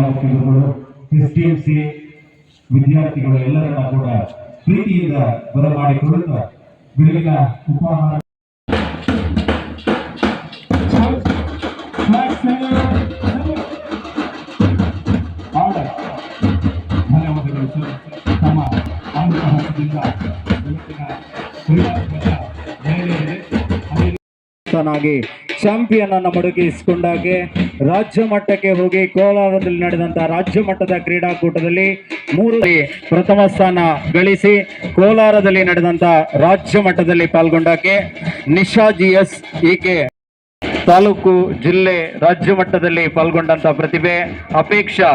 ವಕೀಲರುಗಳು C ವಿದ್ಯಾರ್ಥಿಗಳು ಎಲ್ಲರನ್ನ ಕೂಡ ಪ್ರೀತಿಯಿಂದ ಬರಮಾಡಿಕೊಳ್ಳುತ್ತಾ ಬೆಳಗಿನ ಉಪಹಾರ. ತಮ್ಮ ಚಾಂಪಿಯನ್ ಅನ್ನು ಮಡಗಿಸಿಕೊಂಡಾಗೆ ರಾಜ್ಯ ಮಟ್ಟಕ್ಕೆ ಹೋಗಿ ಕೋಲಾರದಲ್ಲಿ ನಡೆದಂತಹ ರಾಜ್ಯ ಮಟ್ಟದ ಕ್ರೀಡಾಕೂಟದಲ್ಲಿ ಮೂರು ಪ್ರಥಮ ಸ್ಥಾನ ಗಳಿಸಿ ಕೋಲಾರದಲ್ಲಿ ನಡೆದಂತಹ ರಾಜ್ಯ ಮಟ್ಟದಲ್ಲಿ ಪಾಲ್ಗೊಂಡಕ್ಕೆ ನಿಶಾ ಜಿ ಎಸ್ ಈಕೆ ತಾಲೂಕು ಜಿಲ್ಲೆ ರಾಜ್ಯ ಮಟ್ಟದಲ್ಲಿ ಪಾಲ್ಗೊಂಡಂಥ ಪ್ರತಿಭೆ, ಅಪೇಕ್ಷಾ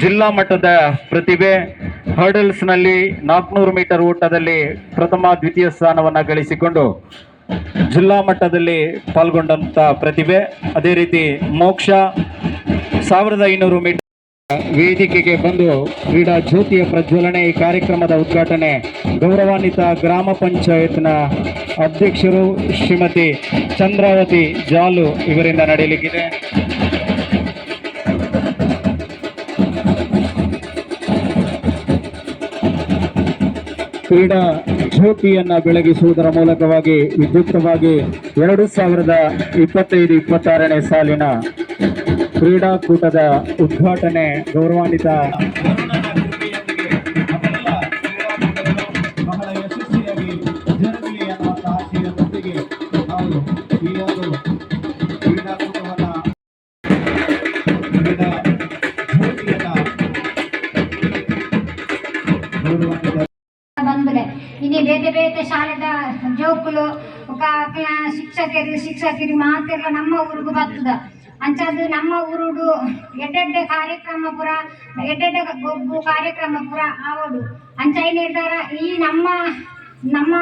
ಜಿಲ್ಲಾ ಮಟ್ಟದ ಪ್ರತಿಭೆ ಹರ್ಡಲ್ಸ್ನಲ್ಲಿ ನಾಲ್ಕುನೂರು ಮೀಟರ್ ಓಟದಲ್ಲಿ ಪ್ರಥಮ, ದ್ವಿತೀಯ ಸ್ಥಾನವನ್ನು ಗಳಿಸಿಕೊಂಡು ಜಿಲ್ಲಾ ಮಟ್ಟದಲ್ಲಿ ಪಾಲ್ಗೊಂಡಂಥ ಪ್ರತಿಭೆ, ಅದೇ ರೀತಿ ಮೋಕ್ಷ, ಸಾವಿರದ ಐನೂರು ಮೀಟರ್ ವೇದಿಕೆಗೆ ಬಂದು ಕ್ರೀಡಾ ಜ್ಯೋತಿಯ ಪ್ರಜ್ವಲನೆ ಈ ಕಾರ್ಯಕ್ರಮದ ಉದ್ಘಾಟನೆ. ಗೌರವಾನ್ವಿತ ಗ್ರಾಮ ಪಂಚಾಯತ್ನ ಅಧ್ಯಕ್ಷರು ಶ್ರೀಮತಿ ಚಂದ್ರಾವತಿ ಜಾಲು ಇವರಿಂದ ನಡೆಯಲಿಕ್ಕಿದೆ. ಕ್ರೀಡಾ ಜ್ಯೋತಿಯನ್ನ ಬೆಳಗಿಸುವುದರ ಮೂಲಕವಾಗಿ ವಿದ್ಯುಕ್ತವಾಗಿ ಎರಡು ಸಾವಿರದ ಇಪ್ಪತ್ತೈದು ಇಪ್ಪತ್ತಾರನೇ ಸಾಲಿನ ಕ್ರೀಡಾಕೂಟದ ಉದ್ಘಾಟನೆ ಗೌರವಾನ್ವಿತ ಬಹಳ ಬೇರೆ ಕ್ರೀಡಾ ಬೇತೆ ಶಾಲೆದ ಜೋಕುಲು ಬೊಕ ಕ್ಲ- ಶಿಕ್ಷಕರು ಶಿಕ್ಷಕರು ಮಾತೆಲ್ಲ ನಮ್ಮ ಊರಿಗೂ ಬರ್ತದ. ಅಂಚದು ನಮ್ಮ ಊರುಡು ಎಡ್ಡೆಡ್ಡೆ ಕಾರ್ಯಕ್ರಮ ಪುರ, ಎಡ್ಡೆಡ್ಡೆ ಗೊಬ್ಬು ಕಾರ್ಯಕ್ರಮ ಪುರ ಆವಡು. ಅಂಚ ಏನಿರ್ತಾರ ಈ ನಮ್ಮ ನಮ್ಮ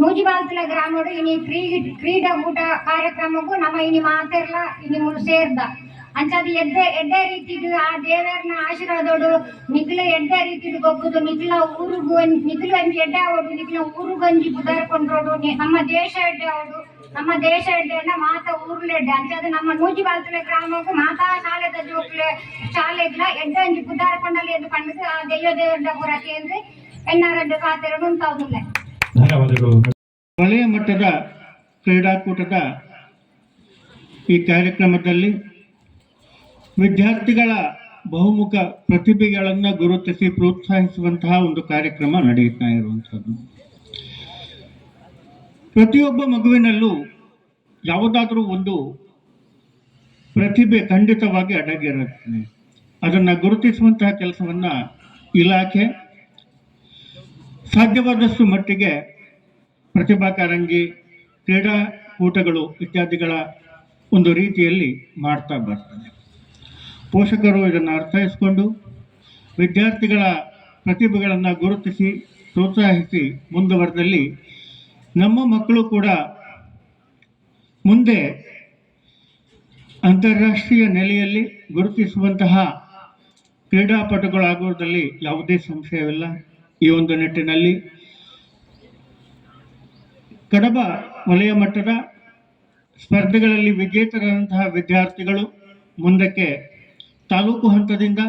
ನೂಜಿಬಾಲ್ತಲ ಗ್ರಾಮಡು, ಇನಿ ಕ್ರೀ ಕ್ರೀಡಾಕೂಟ ಕಾರ್ಯಕ್ರಮಕ್ಕೂ ನಮ್ಮ ಇನಿ ಮಾತೆರ್ಲ ಇನಿ ಸೇರ್ದ. ಅಂಚದು ಎಡ್ಡೆ ಎಡ್ಡೆ ರೀತಿದು ಆ ದೇವರನ್ನ ಆಶೀರ್ವಾದೋಡು ನಿಕ್ಲು ಎಡ್ಡೆ ರೀತಿದು ಗೊಬ್ಬುದು ನಿಕ್ಲ ಊರುಗು ನಿಕ್ಲು ಅಂಜಿ ಎಡ್ಡೆ ಆವಡು ನಿಕ್ಲ ಊರುಗು ಅಂಜಿ ಬುದಾರ್ಕೊಂಡ್ರೋಡು ನಮ್ಮ ದೇಶ ಎಡ್ಡೆ ಆವಡು ನಮ್ಮ ದೇಶ ಎಡ್ಡೆ ಅಂಡ ಮಾತ ಊರ್ಲು ಎಡ್ಡೆ. ಅಂಚದು ನಮ್ಮ ನೂಜಿ ಬಾಲ್ತಲೆ ಗ್ರಾಮಕ್ಕೂ ಮಾತಾ ಶಾಲೆದ ಜೋಕ್ಲೆ ಶಾಲೆಗ್ಲ ಎಡ್ಡೆ ಅಂಜಿ ಬುದಾರ್ಕೊಂಡಲ್ಲಿ ಎದ್ದು ಕಂಡು ಆ ದೆಯ್ಯ ದೇವರ ಪುರ ಕೇಂದ್ರ ಎನ್ನಾರಡ್ಡು ಖಾತೆರಡು ಉಂಟಾವುದಿಲ್ಲ ವಲಯ ಮಟ್ಟದ ಕ್ರೀಡಾಕೂಟದ ಈ ಕಾರ್ಯಕ್ರಮದಲ್ಲಿ ವಿದ್ಯಾರ್ಥಿಗಳ ಬಹುಮುಖ ಪ್ರತಿಭೆಗಳನ್ನು ಗುರುತಿಸಿ ಪ್ರೋತ್ಸಾಹಿಸುವಂತಹ ಒಂದು ಕಾರ್ಯಕ್ರಮ ನಡೆಯುತ್ತಾ ಇರುವಂಥದ್ದು. ಪ್ರತಿಯೊಬ್ಬ ಮಗುವಿನಲ್ಲೂ ಯಾವುದಾದ್ರೂ ಒಂದು ಪ್ರತಿಭೆ ಖಂಡಿತವಾಗಿ ಅಡಗಿರುತ್ತದೆ. ಅದನ್ನು ಗುರುತಿಸುವಂತಹ ಕೆಲಸವನ್ನು ಇಲಾಖೆ ಸಾಧ್ಯವಾದಷ್ಟು ಮಟ್ಟಿಗೆ ಪ್ರತಿಭಾ ಕಾರಂಜಿ, ಕ್ರೀಡಾಕೂಟಗಳು ಇತ್ಯಾದಿಗಳ ಒಂದು ರೀತಿಯಲ್ಲಿ ಮಾಡ್ತಾ ಬರ್ತದೆ. ಪೋಷಕರು ಇದನ್ನು ಅರ್ಥೈಸಿಕೊಂಡು ವಿದ್ಯಾರ್ಥಿಗಳ ಪ್ರತಿಭೆಗಳನ್ನು ಗುರುತಿಸಿ ಪ್ರೋತ್ಸಾಹಿಸಿ ಮುಂದುವರೆದಲ್ಲಿ ನಮ್ಮ ಮಕ್ಕಳು ಕೂಡ ಮುಂದೆ ಅಂತಾರಾಷ್ಟ್ರೀಯ ನೆಲೆಯಲ್ಲಿ ಗುರುತಿಸುವಂತಹ ಕ್ರೀಡಾಪಟುಗಳಾಗುವುದರಲ್ಲಿ ಯಾವುದೇ ಸಂಶಯವಿಲ್ಲ. ಈ ಒಂದು ನಿಟ್ಟಿನಲ್ಲಿ ಕಡಬ ವಲಯ ಮಟ್ಟದ ಸ್ಪರ್ಧೆಗಳಲ್ಲಿ ವಿಜೇತರಾದಂತಹ ವಿದ್ಯಾರ್ಥಿಗಳು ಮುಂದಕ್ಕೆ ತಾಲೂಕು ಹಂತದಿಂದ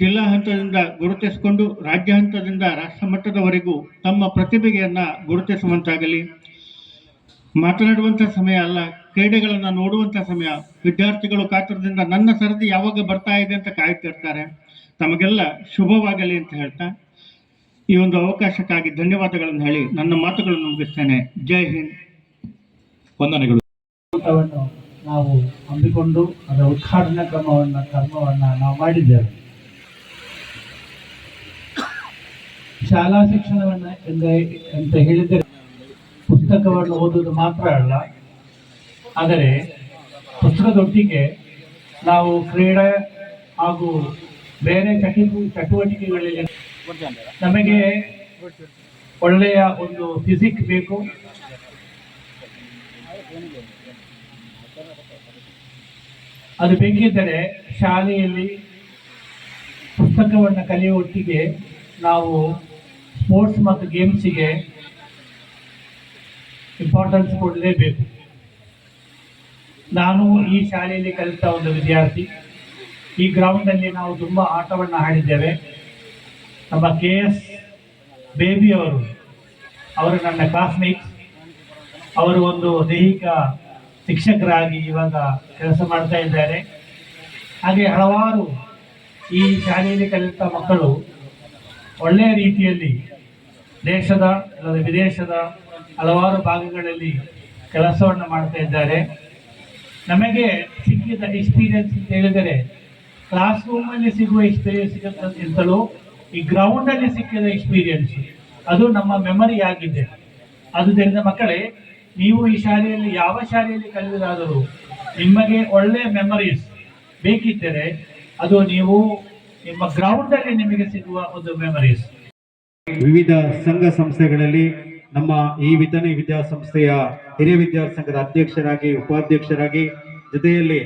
ಜಿಲ್ಲಾ ಹಂತದಿಂದ ಗುರುತಿಸಿಕೊಂಡು ರಾಜ್ಯ ಹಂತದಿಂದ ರಾಷ್ಟ್ರ ಮಟ್ಟದವರೆಗೂ ತಮ್ಮ ಪ್ರತಿಭೆಯನ್ನು ಗುರುತಿಸುವಂತಾಗಲಿ. ಮಾತನಾಡುವಂಥ ಸಮಯ ಅಲ್ಲ ಕ್ರೀಡೆಗಳನ್ನು ನೋಡುವಂಥ ಸಮಯ. ವಿದ್ಯಾರ್ಥಿಗಳು ಕಾತರದಿಂದ ನನ್ನ ಸರದಿ ಯಾವಾಗ ಬರ್ತಾ ಇದೆ ಅಂತ ಕಾಯುತ್ತಿರ್ತಾರೆ ತಮಗೆಲ್ಲ ಶುಭವಾಗಲಿ ಅಂತ ಹೇಳ್ತಾ ಈ ಒಂದು ಅವಕಾಶಕ್ಕಾಗಿ ಧನ್ಯವಾದಗಳನ್ನು ಹೇಳಿ ನನ್ನ ಮಾತುಗಳನ್ನು ಮುಗಿಸ್ತೇನೆ. ಜೈ ಹಿಂದ್. ವಂದನೆಗಳು. ನಾವು ಹಮ್ಮಿಕೊಂಡು ಅದರ ಉದ್ಘಾಟನಾ ಕ್ರಮವನ್ನು, ಕರ್ಮವನ್ನು ನಾವು ಮಾಡಿದ್ದೇವೆ. ಶಾಲಾ ಶಿಕ್ಷಣವನ್ನು ಅಂತ ಹೇಳಿದರೆ ಪುಸ್ತಕವನ್ನು ಓದುವುದು ಮಾತ್ರ ಅಲ್ಲ, ಆದರೆ ಪುಸ್ತಕದೊಟ್ಟಿಗೆ ನಾವು ಕ್ರೀಡೆ ಹಾಗೂ ಬೇರೆ ಚಟು ಚಟುವಟಿಕೆಗಳಲ್ಲಿ ನಮಗೆ ಒಳ್ಳೆಯ ಒಂದು ಫಿಸಿಕ್ ಬೇಕು. ಅದು ಬೇಕಿದ್ದರೆ ಶಾಲೆಯಲ್ಲಿ ಪುಸ್ತಕವನ್ನು ಕಲಿಯುವ ಒಟ್ಟಿಗೆ ನಾವು ಸ್ಪೋರ್ಟ್ಸ್ ಮತ್ತು ಗೇಮ್ಸಿಗೆ ಇಂಪಾರ್ಟೆನ್ಸ್ ಕೊಡಲೇಬೇಕು. ನಾನು ಈ ಶಾಲೆಯಲ್ಲಿ ಕಲಿತ ಒಂದು ವಿದ್ಯಾರ್ಥಿ. ಈ ಗ್ರೌಂಡಲ್ಲಿ ನಾವು ತುಂಬ ಆಟವನ್ನು ಆಡಿದ್ದೇವೆ. ನಮ್ಮ ಕೆ ಎಸ್ ಬೇಬಿ ಅವರು ಅವರು ನನ್ನ ಕ್ಲಾಸ್ಮೇಟ್ಸ್ ಅವರು ಒಂದು ದೈಹಿಕ ಶಿಕ್ಷಕರಾಗಿ ಇವಾಗ ಕೆಲಸ ಮಾಡ್ತಾ ಇದ್ದಾರೆ. ಹಾಗೆ ಹಲವಾರು ಈ ಶಾಲೆಯಲ್ಲಿ ಕಲಿತ ಮಕ್ಕಳು ಒಳ್ಳೆಯ ರೀತಿಯಲ್ಲಿ ದೇಶದ, ಅಲ್ಲದೆ ವಿದೇಶದ ಹಲವಾರು ಭಾಗಗಳಲ್ಲಿ ಕೆಲಸವನ್ನು ಮಾಡ್ತಾ ಇದ್ದಾರೆ. ನಮಗೆ ಸಿಕ್ಕಿದ ಎಕ್ಸ್ಪೀರಿಯನ್ಸ್ ಅಂತ ಹೇಳಿದರೆ ಕ್ಲಾಸ್ ರೂಮಲ್ಲಿ ಸಿಗುವ ಎಕ್ಸ್ಪೀರಿಯನ್ಸ್ಗಿಂತಲೂ ಈ ಗ್ರೌಂಡಲ್ಲಿ ಸಿಕ್ಕಿದ ಎಕ್ಸ್ಪೀರಿಯನ್ಸ್ ಅದು ನಮ್ಮ ಮೆಮರಿ ಆಗಿದೆ. ಆದುದರಿಂದ ಮಕ್ಕಳೇ ನೀವು ಈ ಶಾಲೆಯಲ್ಲಿ ಯಾವ ಶಾಲೆಯಲ್ಲಿ ಕಲಿಯುವುದಾದರೂ ನಿಮಗೆ ಒಳ್ಳೆಯ ಮೆಮರೀಸ್ ಬೇಕಿದ್ದರೆ ಅದು ನೀವು ನಿಮ್ಮ ಗ್ರೌಂಡಲ್ಲಿ ನಿಮಗೆ ಸಿಗುವ ಒಂದು ಮೆಮರೀಸ್ ವಿವಿಧ ಸಂಘ ಸಂಸ್ಥೆಗಳಲ್ಲಿ ನಮ್ಮ ಈ ವಿತನೆ ವಿದ್ಯಾಸಂಸ್ಥೆಯ ಹಿರಿಯ ವಿದ್ಯಾಸಂಘದ ಸಂಘದ ಅಧ್ಯಕ್ಷರಾಗಿ, ಉಪಾಧ್ಯಕ್ಷರಾಗಿ ಜೊತೆಯಲ್ಲಿ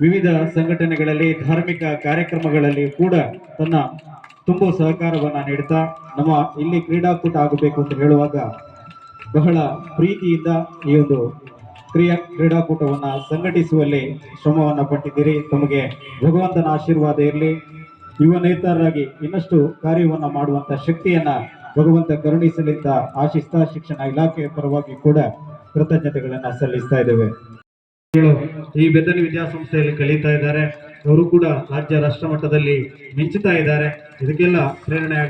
ವಿವಿಧ ಸಂಘಟನೆಗಳಲ್ಲಿ ಧಾರ್ಮಿಕ ಕಾರ್ಯಕ್ರಮಗಳಲ್ಲಿ ಕೂಡ ತನ್ನ ತುಂಬು ಸಹಕಾರವನ್ನು ನೀಡುತ್ತಾ ನಮ್ಮ ಇಲ್ಲಿ ಕ್ರೀಡಾಕೂಟ ಆಗಬೇಕು ಅಂತ ಹೇಳುವಾಗ ಬಹಳ ಪ್ರೀತಿಯಿಂದ ಈ ಒಂದು ಕ್ರಿಯಾ ಕ್ರೀಡಾಕೂಟವನ್ನು ಸಂಘಟಿಸುವಲ್ಲಿ ಶ್ರಮವನ್ನ ಪಟ್ಟಿದ್ದೀರಿ. ತಮಗೆ ಭಗವಂತನ ಆಶೀರ್ವಾದ ಇರಲಿ. ಯುವ ನೇತಾರರಾಗಿ ಇನ್ನಷ್ಟು ಕಾರ್ಯವನ್ನು ಮಾಡುವಂತ ಶಕ್ತಿಯನ್ನ ಭಗವಂತ ಕರುಣಿಸಲಿಂದ ಆಶಿಸ್ತಾ ಶಿಕ್ಷಣ ಇಲಾಖೆಯ ಪರವಾಗಿ ಕೂಡ ಕೃತಜ್ಞತೆಗಳನ್ನ ಸಲ್ಲಿಸ್ತಾ ಇದ್ದೇವೆ. ಈ ಬೆದ್ದಲಿ ವಿದ್ಯಾಸಂಸ್ಥೆಯಲ್ಲಿ ಕಲಿತಾ ಇದ್ದಾರೆ. ಅವರು ಕೂಡ ರಾಜ್ಯ ರಾಷ್ಟ್ರ ಮಟ್ಟದಲ್ಲಿ ಮಿಂಚುತ್ತಾ ಇದ್ದಾರೆ. ಇದಕ್ಕೆಲ್ಲ ಪ್ರೇರಣೆ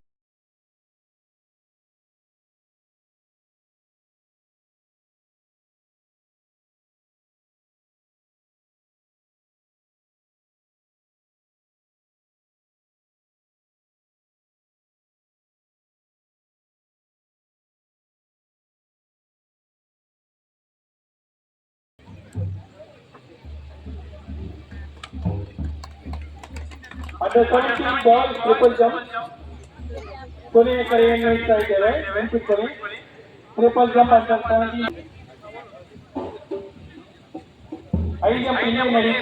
under seventeen ball triple jump ಕೊನೆಯ ಕರೆಯನ್ನು ಇಡ್ತಾ ಇದ್ದೇವೆ ನೆನಪಿಟ್ಕೊಳ್ಳಿ triple jump under seventeen high jump ಇಲ್ಲಿ ನಡೀತಾ